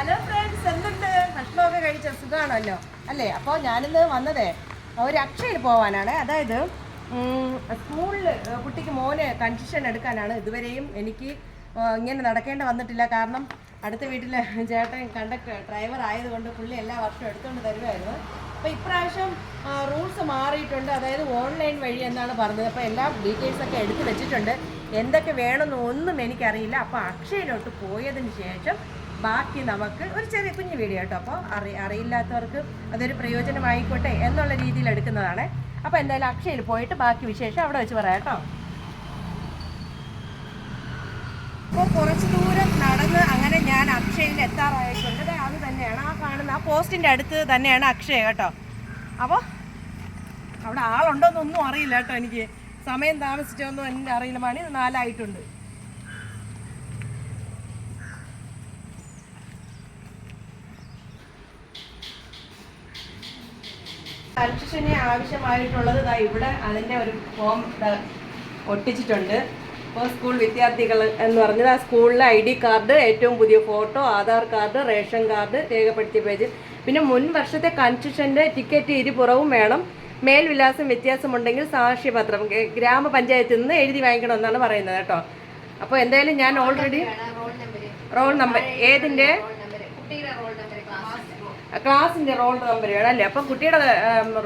Hello friends എന്തുണ്ട്? ഭക്ഷണമൊക്കെ കഴിച്ച സുഖമാണല്ലോ അല്ലേ? അപ്പോൾ ഞാനിന്ന് വന്നതേ ഒരു അക്ഷയിൽ പോവാനാണ്. അതായത് സ്കൂളിൽ കുട്ടിക്ക് മോന് കൺസിഷൻ എടുക്കാനാണ് ഇതുവരെയും എനിക്ക് ഇങ്ങനെ നടക്കേണ്ട വന്നിട്ടില്ല. കാരണം അടുത്ത വീട്ടിലെ ചേട്ടൻ കണ്ടക്ടർ ഡ്രൈവർ ആയതുകൊണ്ട് പുള്ളി എല്ലാ വർഷവും എടുത്തുകൊണ്ട് തരുമായിരുന്നു അപ്പോൾ ഇപ്രാവശ്യം റൂൾസ് മാറിയിട്ടുണ്ട്. അതായത് ഓൺലൈൻ വഴി എന്നാണ് പറഞ്ഞത്. അപ്പോൾ എല്ലാ ഡീറ്റെയിൽസൊക്കെ എടുത്തു വെച്ചിട്ടുണ്ട്. എന്തൊക്കെ വേണമെന്നൊന്നും എനിക്കറിയില്ല. അപ്പോൾ അക്ഷയിലോട്ട് പോയതിന് ശേഷം ബാക്കി നമുക്ക് ഒരു ചെറിയ കുഞ്ഞു വീഡിയോ കേട്ടോ. അപ്പോൾ അറി അറിയില്ലാത്തവർക്ക് അതൊരു പ്രയോജനമായിക്കോട്ടെ എന്നുള്ള രീതിയിൽ എടുക്കുന്നതാണ്. അപ്പോൾ എന്തായാലും അക്ഷയയിൽ പോയിട്ട് ബാക്കി വിശേഷം അവിടെ വെച്ച് പറയാം കേട്ടോ. അപ്പോൾ കുറച്ച് ദൂരം നടന്ന് അങ്ങനെ ഞാൻ അക്ഷയയിൽ എത്താറായിട്ടുണ്ട്. അത് തന്നെയാണ്. ആ കാണുന്ന ആ പോസ്റ്റിന്റെ അടുത്ത് തന്നെയാണ് അക്ഷയ കേട്ടോ. അപ്പോൾ അവിടെ ആളുണ്ടോന്നൊന്നും അറിയില്ല കേട്ടോ എനിക്ക്. സമയം താമസിച്ചൊന്നും എന്റെ അറിയില്ല മണി നാലായിട്ടുണ്ട്. കൺസ്ട്രക്ഷന് ആവശ്യമായിട്ടുള്ളത് ദാ ഇവിടെ അതിന്റെ ഒരു ഫോം ഒട്ടിച്ചിട്ടുണ്ട്. ഇപ്പോൾ സ്കൂൾ വിദ്യാർത്ഥികൾ എന്ന് പറഞ്ഞാൽ ആ സ്കൂളിലെ ഐ ഡി കാർഡ് ഏറ്റവും പുതിയ photo Aadhaar card ration card രേഖപ്പെടുത്തിയ പേജ്. പിന്നെ മുൻ വർഷത്തെ കൺസ്ട്രക്ഷന്റെ ടിക്കറ്റ് ഇരുപുറവും വേണം. മേൽവിലാസം വ്യത്യാസമുണ്ടെങ്കിൽ സാക്ഷ്യപത്രം. ഗ്രാമപഞ്ചായത്തിൽ നിന്ന് എഴുതി വാങ്ങിക്കണമെന്നാണ് പറയുന്നത് കേട്ടോ. അപ്പോൾ എന്തായാലും ഞാൻ already roll number. Roll number. ഏതിന്റെ റോൾ നമ്പർ കുട്ടിയുടെ റോൾ നമ്പർ ക്ലാസ് ക്ലാസിന്റെ റോൾ നമ്പർ വേണം അല്ലേ? അപ്പം കുട്ടിയുടെ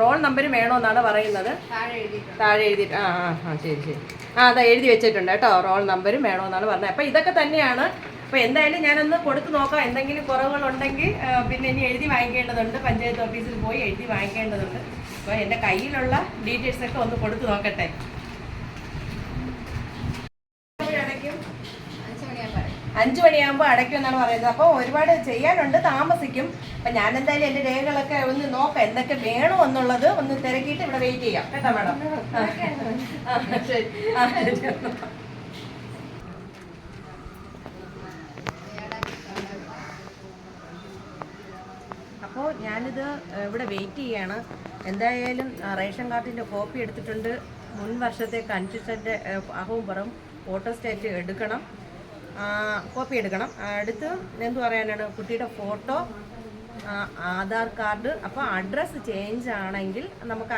റോൾ നമ്പർ വേണമെന്നാണ് പറയുന്നത്. താഴെ എഴുതി എഴുതിയിട്ട് ആ ആ ആ ശരി ശരി. ആ അതാ എഴുതി വെച്ചിട്ടുണ്ട് കേട്ടോ. റോൾ നമ്പരും വേണമെന്നാണ് പറഞ്ഞത്. അപ്പം ഇതൊക്കെ തന്നെയാണ്. അപ്പോൾ എന്തായാലും ഞാനൊന്ന് കൊടുത്തു നോക്കാം. എന്തെങ്കിലും കുറവുകളുണ്ടെങ്കിൽ പിന്നെ ഇനി എഴുതി വാങ്ങിക്കേണ്ടതുണ്ട്. പഞ്ചായത്ത് ഓഫീസിൽ പോയി എഴുതി വാങ്ങിക്കേണ്ടതുണ്ട്. അപ്പോൾ എന്റെ കയ്യിലുള്ള ഡീറ്റെയിൽസൊക്കെ ഒന്ന് കൊടുത്തു നോക്കട്ടെ അടയ്ക്കും അഞ്ച് മണിയാ പറയാം അഞ്ചു മണിയാകുമ്പോൾ അടയ്ക്കും എന്നാണ് പറയുന്നത്. അപ്പോൾ ഒരുപാട് ചെയ്യാനുണ്ട് താമസിക്കും. അപ്പം ഞാൻ എന്തായാലും എന്റെ രേഖകളൊക്കെ ഒന്ന് നോക്കാം എന്തൊക്കെ വേണോ എന്നുള്ളത് ഒന്ന് തിരക്കിയിട്ട് ഇവിടെ വെയിറ്റ് ചെയ്യാം. കേട്ടോ മാഡം. അപ്പോൾ ഞാനിത് ഇവിടെ വെയിറ്റ് ചെയ്യാണ്. എന്തായാലും റേഷൻ കാർഡിന്റെ കോപ്പി എടുത്തിട്ടുണ്ട്. മുൻ വർഷത്തെ കൺസിസ്റ്റന്റെ അഹവും പുറം ഫോട്ടോ സ്റ്റേറ്റ് എടുക്കണം. കോപ്പി എടുക്കണം. അടുത്ത് എന്ത് പറയാനാണ്? കുട്ടിയുടെ ഫോട്ടോ ആധാർ കാർഡ്. അപ്പോൾ അഡ്രസ്സ് ചേഞ്ച് ആണെങ്കിൽ നമുക്ക്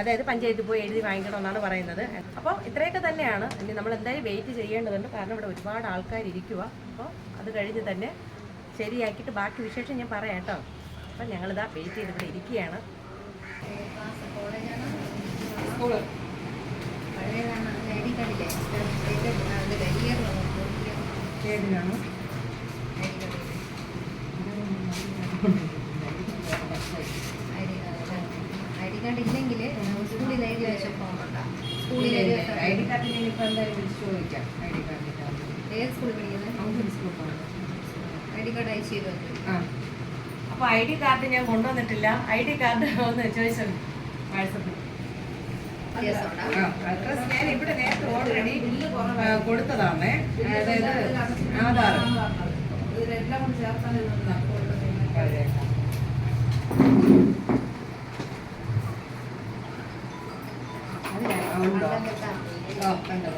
അതായത് പഞ്ചായത്തിൽ പോയി എഴുതി വാങ്ങിക്കണമെന്നാണ് പറയുന്നത്. അപ്പോൾ ഇത്രയൊക്കെ തന്നെയാണ്. ഇനി നമ്മൾ എന്തായാലും വെയിറ്റ് ചെയ്യേണ്ടതുണ്ട്. കാരണം ഇവിടെ ഒരുപാട് ആൾക്കാർ ഇരിക്കുക അപ്പോൾ അത് കഴിഞ്ഞ് തന്നെ ശരിയാക്കിയിട്ട് ബാക്കി വിശേഷം ഞാൻ പറയാം കേട്ടോ. അപ്പം ഞങ്ങളിതാ വെയിറ്റ് ചെയ്ത് ഇവിടെ ഇരിക്കുകയാണ്. School. I D ഏതിനാണ് I D card I card ഇല്ലെങ്കിൽ സ്കൂളിൽ എഴുതി വെച്ച ഫോം ഉണ്ടാവും. സ്കൂളിൽ ഐ ഡി കാർഡിന് എന്തായാലും വിളിച്ച് ചോദിക്കാം. ഐ ഡി കാർഡിന്റെ ഏത് സ്കൂളിൽ പഠിക്കുന്നത്? സ്കൂൾ ഐ ഡി കാർഡ് അയച്ചു തരുമോ? ആ. അപ്പോൾ ഐ ഡി കാർഡ് ഞാൻ കൊണ്ടുവന്നിട്ടില്ല. ഐ ഡി കാർഡ് ഒന്ന് ചോദിച്ചു? വാട്സപ്പിൽ. അഡ്രസ് ഞാൻ ഇവിടെ നേരത്തെ ഓൾറെഡി കൊടുത്തതാണ്. അതായത് ആധാർ. അത് ഞാൻ ഉണ്ടോ ഓ കണ്ടോ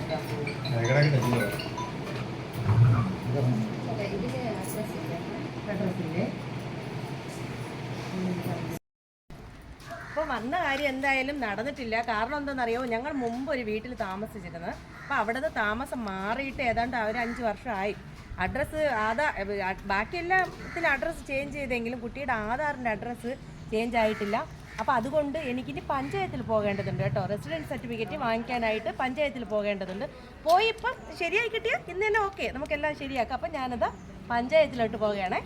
ഇതിൽ അഡ്രസ് ഇല്ല അഡ്രസ്സിന്റെ അപ്പോൾ വന്ന കാര്യം എന്തായാലും നടന്നിട്ടില്ല. കാരണം എന്താണെന്നറിയോ? ഞങ്ങൾ മുമ്പ് ഒരു വീട്ടിൽ താമസിച്ചിരുന്നത്. അപ്പോൾ അവിടെ താമസം മാറിയിട്ട് ഏതാണ്ട് ഒരു അഞ്ച് വർഷമായി. അഡ്രസ്സ് ആധാർ ബാക്കി എല്ലാത്തിനും അഡ്രസ്സ് ചേഞ്ച് ചെയ്തെങ്കിലും കുട്ടിയുടെ ആധാറിന്റെ അഡ്രസ്സ് ചേഞ്ച് ആയിട്ടില്ല. അപ്പോൾ അതുകൊണ്ട് എനിക്കിനി പഞ്ചായത്തിൽ പോകേണ്ടതുണ്ട് കേട്ടോ. റെസിഡൻസ് സർട്ടിഫിക്കറ്റ് വാങ്ങിക്കാനായിട്ട് പഞ്ചായത്തിൽ പോകേണ്ടതുണ്ട്. പോയി ഇപ്പം ശരിയായി കിട്ടിയാൽ ഇന്ന് തന്നെ ഓക്കെ നമുക്കെല്ലാം ശരിയാക്കാം. അപ്പം ഞാനത് പഞ്ചായത്തിലോട്ട് പോവുകയാണേ.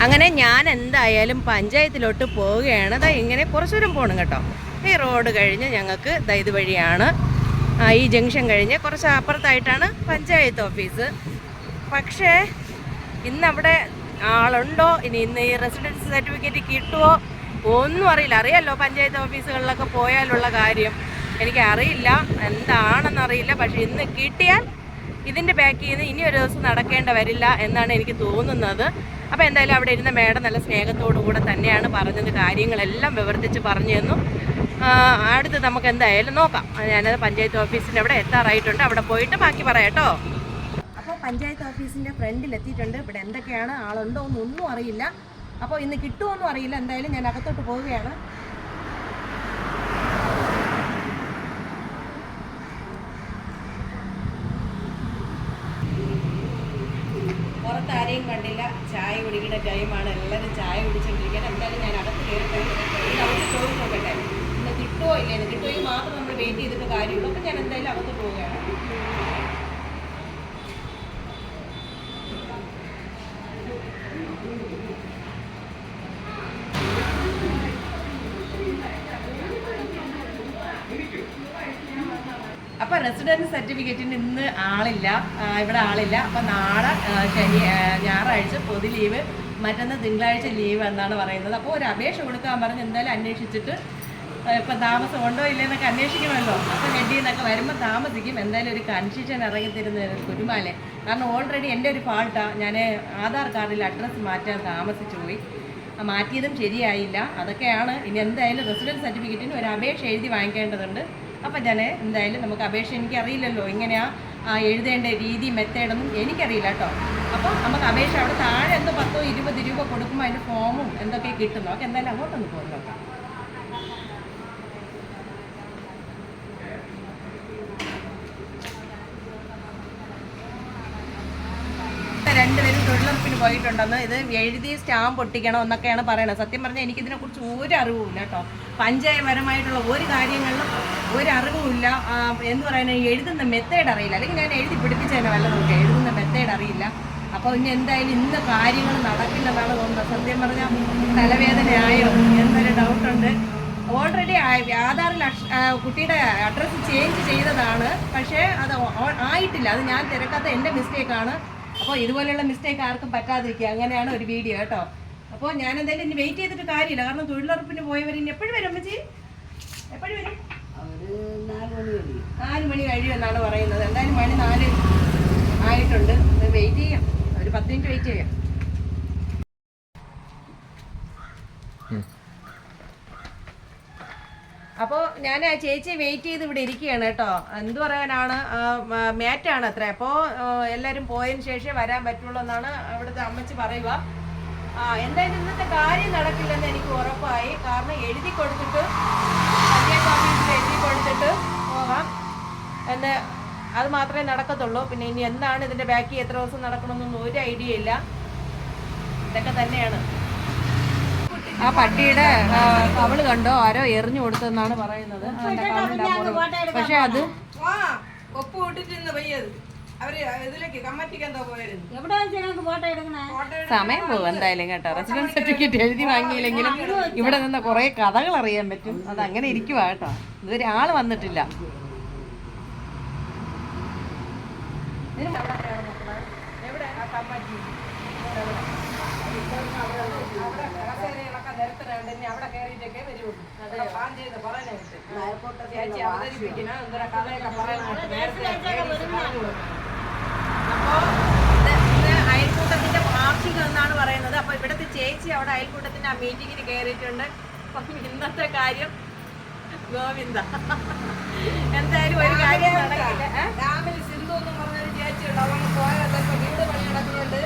അങ്ങനെ ഞാൻ എന്തായാലും പഞ്ചായത്തിലോട്ട് പോവുകയാണ്. അതാ ഇങ്ങനെ കുറച്ച് ദൂരം പോകണം കേട്ടോ. ഈ റോഡ് കഴിഞ്ഞ് ഞങ്ങൾക്ക് ദാ ഇതുവഴിയാണ്. ആ, ഈ ജംഗ്ഷൻ കഴിഞ്ഞ് കുറച്ച് അപ്പുറത്തായിട്ടാണ് പഞ്ചായത്ത് ഓഫീസ്. പക്ഷേ ഇന്നവിടെ ആളുണ്ടോ? ഇനി ഇന്ന് ഈ റെസിഡൻസ് സർട്ടിഫിക്കറ്റ് കിട്ടുമോ ഒന്നും അറിയില്ല. അറിയാലോ പഞ്ചായത്ത് ഓഫീസുകളിലൊക്കെ പോയാലുള്ള കാര്യം. എനിക്ക് അറിയില്ല എന്താണെന്നറിയില്ല. പക്ഷെ ഇന്ന് കിട്ടിയാൽ ഇതിന്റെ ബാക്കിൽ നിന്ന് ഇനി ഒരു ദിവസം നടക്കേണ്ട വരില്ല എന്നാണ് എനിക്ക് തോന്നുന്നത്. അപ്പോൾ എന്തായാലും അവിടെ ഇരുന്ന മേഡം നല്ല സ്നേഹത്തോടു കൂടെ തന്നെയാണ് പറഞ്ഞത് കാര്യങ്ങളെല്ലാം വിവർത്തിച്ച് പറഞ്ഞു തന്നു. അടുത്ത് നമുക്ക് എന്തായാലും നോക്കാം. ഞാനത് പഞ്ചായത്ത് ഓഫീസിന്റെ അവിടെ എത്താറായിട്ടുണ്ട്. അവിടെ പോയിട്ട് ബാക്കി പറയാട്ടോ അപ്പോൾ പഞ്ചായത്ത് ഓഫീസിന്റെ ഫ്രണ്ടിൽ എത്തിയിട്ടുണ്ട്. ഇവിടെ എന്തൊക്കെയാണ്? ആളുണ്ടോ എന്നൊന്നും അറിയില്ല. അപ്പോൾ ഇന്ന് കിട്ടുമോ എന്നും അറിയില്ല. എന്തായാലും ഞാൻ അകത്തോട്ട് പോവുകയാണ്. ആരെയും കണ്ടില്ല. ചായ കുടിക്കുന്ന ടൈമാണ് എല്ലാവരും ചായ കുടിച്ചുകൊണ്ടിരിക്കുന്നത് എന്തായാലും ഞാൻ അടുത്ത് കയറിപ്പോയി. അവർക്ക് ചോദിച്ചു നോക്കട്ടെ. ഇന്ന് കിട്ടുമോ ഇല്ലേ കിട്ടുമെങ്കിൽ മാത്രം നമ്മൾ വെയിറ്റ് ചെയ്തിട്ട് കാര്യമുള്ളൂ. അപ്പം ഞാൻ എന്തായാലും അകത്ത് പോവുകയാണ്. റെസിഡൻസ് സർട്ടിഫിക്കറ്റിന് ഇന്ന് ആളില്ല. ഇവിടെ ആളില്ല. അപ്പൊ നാളെ ശനി ഞായറാഴ്ച പൊതു ലീവ് മറ്റന്ന് തിങ്കളാഴ്ച ലീവ് എന്നാണ് പറയുന്നത്. അപ്പോൾ ഒരു അപേക്ഷ കൊടുക്കാൻ പറഞ്ഞ് എന്തായാലും അന്വേഷിച്ചിട്ട് ഇപ്പം താമസം ഉണ്ടോ ഇല്ലെന്നൊക്കെ അന്വേഷിക്കണമല്ലോ. അപ്പൊ ഹെഡിൽ നിന്നൊക്കെ വരുമ്പോൾ താമസിക്കും. എന്തായാലും ഒരു കൺഫ്യൂഷൻ ഇറങ്ങി തരുന്ന കുരുമാലെ. കാരണം ഓൾറെഡി എന്റെ ഒരു ഫാൾട്ടാണ് ഞാൻ ആധാർ കാർഡിൽ അഡ്രസ്സ് മാറ്റാൻ താമസിച്ചു പോയി. മാറ്റിയതും ശരിയായില്ല. അതൊക്കെയാണ് ഇനി എന്തായാലും റെസിഡൻസ് സർട്ടിഫിക്കറ്റിന് ഒരു അപേക്ഷ എഴുതി വാങ്ങിക്കേണ്ടതുണ്ട്. അപ്പം ഞാൻ എന്തായാലും നമുക്ക് അപേക്ഷ എനിക്കറിയില്ലല്ലോ എങ്ങനെയാ ആ, എഴുതേണ്ട രീതി മെത്തേഡൊന്നും എനിക്കറിയില്ല കേട്ടോ. അപ്പോൾ നമുക്ക് അപേക്ഷ അവിടെ താഴെ എന്തോ പത്തോ ഇരുപത് രൂപ കൊടുക്കുമ്പോൾ അതിന്റെ ഫോമും എന്തൊക്കെ കിട്ടുന്നു. നമുക്ക് എന്തായാലും അങ്ങോട്ടൊന്ന് പോയി നോക്കാം രണ്ടുപേരും തൊഴിലുറപ്പിന് പോയിട്ടുണ്ടെന്ന് ഇത് എഴുതി സ്റ്റാമ്പ് ഒട്ടിക്കണം എന്നൊക്കെയാണ് പറയണത് സത്യം പറഞ്ഞാൽ എനിക്കിതിനെ കുറിച്ച് ഒരു അറിവുമില്ല കേട്ടോ. പഞ്ചായപരമായിട്ടുള്ള ഒരു കാര്യങ്ങളിലും ഒരു അറിവുമില്ല എന്ന് പറയുന്നത് പറയാനാ എഴുതുന്ന മെത്തേഡ് അറിയില്ല. അല്ലെങ്കിൽ ഞാൻ എഴുതി പിടിപ്പിച്ചതിനെ നോക്കുക എഴുതുന്ന മെത്തേഡ് അറിയില്ല. അപ്പോൾ ഇനി എന്തായാലും ഇന്ന് കാര്യങ്ങൾ നടക്കില്ലെന്നാണ് തോന്നുന്നത്. സത്യം പറഞ്ഞാൽ തലവേദനയായോ എന്നൊരു ഡൗട്ടുണ്ട് ഓൾറെഡി ആധാറിൽ കുട്ടിയുടെ അഡ്രസ്സ് ചേഞ്ച് ചെയ്തതാണ്. പക്ഷേ അത് ആയിട്ടില്ല. അത് ഞാൻ തിരക്കാത്ത എന്റെ മിസ്റ്റേക്കാണ് അപ്പോൾ ഇതുപോലെയുള്ള മിസ്റ്റേക്ക് ആർക്കും പറ്റാതിരിക്കുക. അങ്ങനെയാണ് ഒരു വീഡിയോ കേട്ടോ. അപ്പോൾ ഞാൻ എന്തായാലും ഇനി വെയിറ്റ് ചെയ്തിട്ട് കാര്യമില്ല. കാരണം തൊഴിലുറപ്പിന് പോയവർ ഇനി എപ്പോഴും വരും അമ്മച്ചി? എപ്പോഴും വരും? നാല് മണി കഴിയുമെന്നാണ് പറയുന്നത്. എന്തായാലും മണി നാല് ആയിട്ടുണ്ട്. വെയിറ്റ് ചെയ്യാം. ഒരു പത്ത് മിനിറ്റ് വെയിറ്റ് ചെയ്യാം അപ്പോൾ ഞാൻ ആ ചേച്ചി വെയിറ്റ് ചെയ്ത് ഇവിടെ ഇരിക്കുകയാണ് കേട്ടോ. എന്ത് പറയാനാണ് മാറ്റാണ് അത്ര. അപ്പോൾ എല്ലാവരും പോയതിന് ശേഷമേ വരാൻ പറ്റുള്ളൂ എന്നാണ് അവിടുത്തെ അമ്മച്ചി പറയുക. ആ എന്തായാലും ഇന്നത്തെ കാര്യം നടക്കില്ലെന്ന് എനിക്ക് ഉറപ്പായി. കാരണം എഴുതി കൊടുത്തിട്ട് എഴുതി കൊടുത്തിട്ട് പോകാം. എന്ന് അത് മാത്രമേ നടക്കത്തുള്ളൂ. പിന്നെ ഇനി എന്താണ് ഇതിന്റെ ബാക്കി എത്ര ദിവസം നടക്കണമെന്നൊന്നും ഒരു ഐഡിയ ഇല്ല. ഇതൊക്കെ തന്നെയാണ്. ആ പട്ടിയുടെ കവൾ കണ്ടോ? ആരോ എറിഞ്ഞു കൊടുത്തെന്നാണ് പറയുന്നത്. പക്ഷെ അത് ഒപ്പ് പയ്യത് സമയം പോകും എന്തായാലും കേട്ടോ. റെസിഡൻസ് സർട്ടിഫിക്കറ്റ് എഴുതി വാങ്ങിയില്ലെങ്കിലും ഇവിടെ നിന്ന് കുറെ കഥകൾ അറിയാൻ പറ്റും. അത് അങ്ങനെ ഇരിക്കുവാ കേട്ടോ. ഇതുവരെ ആൾ വന്നിട്ടില്ല. ഇനി അവിടെ കയറിയിട്ടൊക്കെ വരുള്ളൂ. അവിടെ പ്ലാൻ ചെയ്ത് പറയാനായിട്ട്. ചേച്ചി അവതരിപ്പിക്കണ. എന്തോരം കഥയൊക്കെ പറയാനായിട്ട് നേരത്തെ ലേഡീസ് പറഞ്ഞു കൊടുക്കണം. അപ്പോ ഇത് ഇത് അയൽക്കൂട്ടത്തിന്റെ വാർഷികം എന്നാണ് പറയുന്നത്. അപ്പൊ ഇവിടുത്തെ ചേച്ചി അവിടെ അയൽക്കൂട്ടത്തിന്റെ ആ മീറ്റിങ്ങിന് കയറിയിട്ടുണ്ട് അപ്പം ഇന്നത്തെ കാര്യം ഗോവിന്ദ. എന്തായാലും ഒരു കാര്യം നടക്കില്ല. ഏ? രാമിൽ സിന്ധു എന്ന് പറഞ്ഞൊരു ചേച്ചിയുണ്ട് അവന് പോയതൊക്കെ വീട് നടക്കുന്നുണ്ട്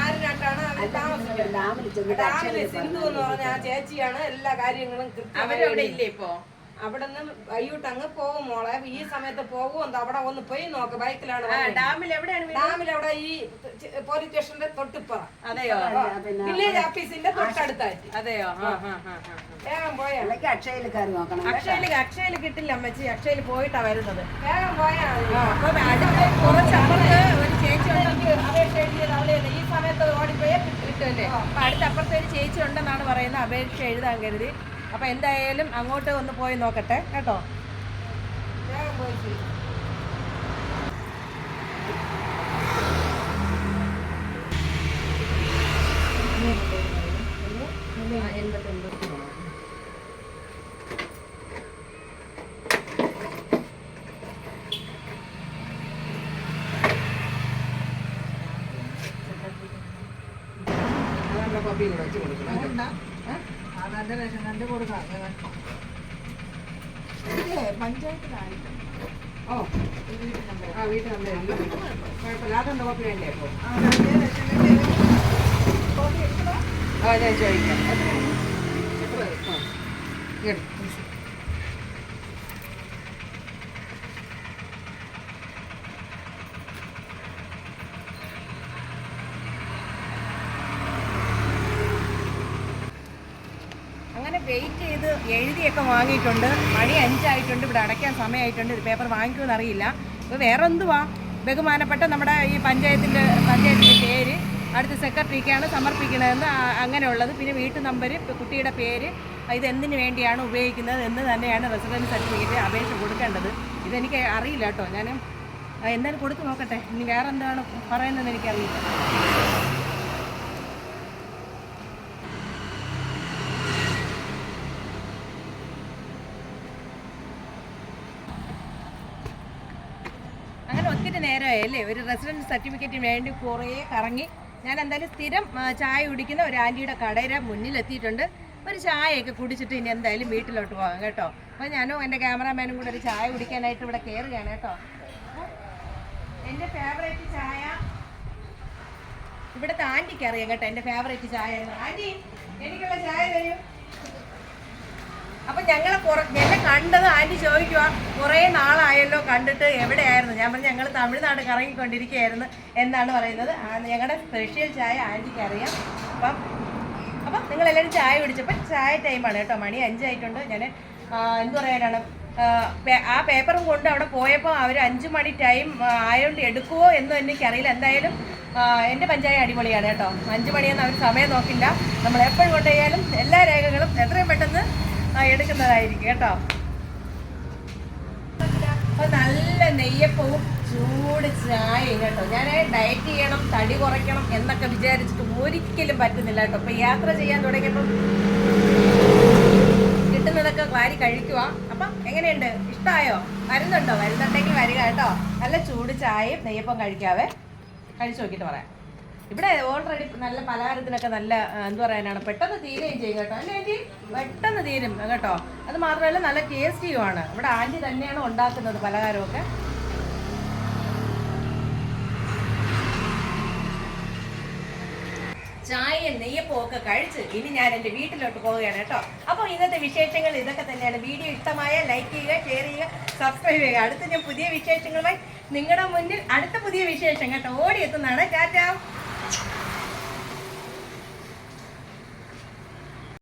ആരിനാട്ടാണ് അവർ താമസിക്കുന്നത് രാമിലെ സിന്ധു എന്ന് പറഞ്ഞ ആ ചേച്ചിയാണ് എല്ലാ കാര്യങ്ങളും അവരവിടെ ഇല്ലേ ഇപ്പോ? അവിടെ നിന്ന് വൈകിട്ട് അങ്ങ് പോകും മോളെ. ഈ സമയത്ത് പോകുമെന്ന് അവിടെ ഒന്ന് പോയി നോക്ക്. ബൈക്കിലാണ് ആ, ഡാമിൽ എവിടെയാണ് വീട്? ഡാമിൽ അവിടെ ഈ പോലീസ് സ്റ്റേഷന്റെ തൊട്ടിപ്പുറ. അതെയോ? വില്ലേജ് ഓഫീസിന്റെ തൊട്ടടുത്തായിട്ട്. അതെയോ. വേഗം പോയാ. അക്ഷയയിൽ നോക്കണം അക്ഷയിൽ അക്ഷയിൽ കിട്ടില്ല അമ്മച്ചി. അക്ഷയിൽ പോയിട്ടാ വരുന്നത്. വേഗം പോയാ മതി. അപ്പൊ അടുത്ത് കുറച്ചപ്പുറത്ത് ഒരു ചേച്ചി ഉണ്ട് എനിക്ക് അപേക്ഷ എഴുതിയത് അവിടെയല്ല ഈ സമയത്ത് ഓടിപ്പോയേ കിട്ടും കിട്ടുമല്ലേ അപ്പൊ അടുത്ത അപ്പുറത്തെ ഒരു ചേച്ചി ഉണ്ടെന്നാണ് പറയുന്നത്. അപേക്ഷ എഴുതാൻ കരുതി. അപ്പൊ എന്തായാലും അങ്ങോട്ട് ഒന്ന് പോയി നോക്കട്ടെ. കേട്ടോ? വേഗം പോയി കൊടുക്കാം പഞ്ചായത്തിലായിട്ട്. ഓ. ആ വീട്ടിൽ കുഴപ്പമില്ല. അതെന്താ കോപ്പി വേണ്ടേ അപ്പോൾ ആ ഞാൻ ചോദിക്കാം. എത്ര? എത്ര? ആ. ഇങ്ങട്. അങ്ങനെ വെയിറ്റ് ചെയ്ത് എഴുതിയൊക്കെ വാങ്ങിയിട്ടുണ്ട്. മണി അഞ്ചായിട്ടുണ്ട്. ഇവിടെ അടയ്ക്കാൻ സമയമായിട്ടുണ്ട്. ഇത് പേപ്പർ വാങ്ങിക്കുമെന്ന് അറിയില്ല ഇപ്പോൾ വേറെ എന്തുവാ ബഹുമാനപ്പെട്ട നമ്മുടെ ഈ പഞ്ചായത്തിന്റെ പഞ്ചായത്തിന്റെ പേര് അടുത്ത സെക്രട്ടറിക്കാണ് സമർപ്പിക്കുന്നതെന്ന് ആ- അങ്ങനെയുള്ളത്. പിന്നെ വീട്ടു നമ്പർ കുട്ടിയുടെ പേര് ഇത് എന്തിനു വേണ്ടിയാണ് ഉപയോഗിക്കുന്നത് എന്ന് തന്നെയാണ് റെസിഡൻസ് സർട്ടിഫിക്കറ്റ് അപേക്ഷ കൊടുക്കേണ്ടത്. ഇതെനിക്ക് അറിയില്ല കേട്ടോ. ഞാൻ എന്തായാലും കൊടുത്തു നോക്കട്ടെ. ഇനി വേറെ എന്താണ് പറയുന്നതെന്ന് എനിക്കറിയില്ല. ഒത്തിരി നേരമായി അല്ലേ? ഒരു റെസിഡൻസ് സർട്ടിഫിക്കറ്റിന് വേണ്ടി കുറേ കറങ്ങി. ഞാൻ എന്തായാലും സ്ഥിരം ചായ കുടിക്കുന്ന ഒരു ആന്റിയുടെ കടയുടെ മുന്നിലെത്തിയിട്ടുണ്ട്. ഒരു ചായയൊക്കെ കുടിച്ചിട്ട് ഇനി എന്തായാലും വീട്ടിലോട്ട് പോകാം കേട്ടോ. അപ്പോൾ ഞാനും എന്റെ ക്യാമറാമാനും കൂടെ ഒരു ചായ കുടിക്കാനായിട്ട് ഇവിടെ കയറുകയാണ് കേട്ടോ. എന്റെ ഫേവറേറ്റ് ചായ ഇവിടുത്തെ ആന്റിക്ക് അറിയാം കേട്ടോ എന്റെ ഫേവറേറ്റ് ചായ ആന്റി എനിക്കുള്ള ചായ തരൂ. അപ്പൊ ഞങ്ങളെ എന്നെ കണ്ടത് ആന്റി ചോദിക്കുക കുറേ നാളായല്ലോ കണ്ടിട്ട് എവിടെയായിരുന്നു? ഞാൻ പറഞ്ഞു ഞങ്ങൾ തമിഴ്നാട് കറങ്ങിക്കൊണ്ടിരിക്കുകയായിരുന്നു എന്നാണ് പറയുന്നത്. ഞങ്ങളുടെ സ്പെഷ്യൽ ചായ ആന്റിക്ക് അറിയാം. അപ്പം അപ്പം നിങ്ങൾ എല്ലാവരും ചായ കുടിച്ചപ്പോൾ ചായ ടൈമാണ് കേട്ടോ. മണി അഞ്ചായിട്ടുണ്ട്. ഞാൻ എന്ത് പറയാനാണ് ആ, പേപ്പറും കൊണ്ട് അവിടെ പോയപ്പോൾ അവർ അഞ്ച് മണി ടൈം ആയതുകൊണ്ട് എടുക്കുമോ എന്ന് എനിക്കറിയില്ല. എന്തായാലും എന്റെ പഞ്ചായത്ത് അടിപൊളിയാണ് കേട്ടോ. അഞ്ച് മണിയെന്ന് അവർ സമയം നോക്കില്ല. നമ്മൾ എപ്പോഴും കൊണ്ടുപോയാലും എല്ലാ രേഖകളും എത്രയും പെട്ടെന്ന് എടുക്കുന്നതായിരിക്കും കേട്ടോ. നല്ല നെയ്യപ്പവും ചൂട് ചായയും കേട്ടോ. ഞാൻ ഡയറ്റ് ചെയ്യണം തടി കുറയ്ക്കണം എന്നൊക്കെ വിചാരിച്ചിട്ട് ഒരിക്കലും പറ്റുന്നില്ല കേട്ടോ. അപ്പൊ യാത്ര ചെയ്യാൻ തുടങ്ങിയപ്പം കിട്ടുന്നതൊക്കെ വാരി കഴിക്കുക അപ്പം എങ്ങനെയുണ്ട്? ഇഷ്ടമായോ വരുന്നുണ്ടോ? വരുന്നുണ്ടെങ്കിൽ വരിക കേട്ടോ. നല്ല ചൂട് ചായയും നെയ്യപ്പം കഴിക്കാവേ. കഴിച്ചു നോക്കിയിട്ട് പറയാം. ഇവിടെ ഓൾറെഡി നല്ല പലഹാരത്തിനൊക്കെ നല്ല എന്താ പറയാനാണ് പെട്ടെന്ന് തീരുകയും ചെയ്യും കേട്ടോ. അല്ലേ ആന്റി പെട്ടെന്ന് തീരും കേട്ടോ. അത് മാത്രമല്ല നല്ല ടേസ്റ്റിയുമാണ് ഇവിടെ ആന്റി തന്നെയാണ് ഉണ്ടാക്കുന്നത് പലഹാരമൊക്കെ. ചായയും നെയ്യപ്പവും ഒക്കെ കഴിച്ച് ഇനി ഞാൻ എന്റെ വീട്ടിലോട്ട് പോവുകയാണ് കേട്ടോ. അപ്പോൾ ഇന്നത്തെ വിശേഷങ്ങൾ ഇതൊക്കെ തന്നെയാണ്. വീഡിയോ ഇഷ്ടമായ ലൈക്ക് ചെയ്യുക ഷെയർ ചെയ്യുക സബ്സ്ക്രൈബ് ചെയ്യുക. അടുത്ത ഞാൻ പുതിയ വിശേഷങ്ങളുമായി നിങ്ങളുടെ മുന്നിൽ അടുത്ത പുതിയ വിശേഷം കേട്ടോ. ഓടി എത്തുന്നതാണ്. ടാറ്റാ.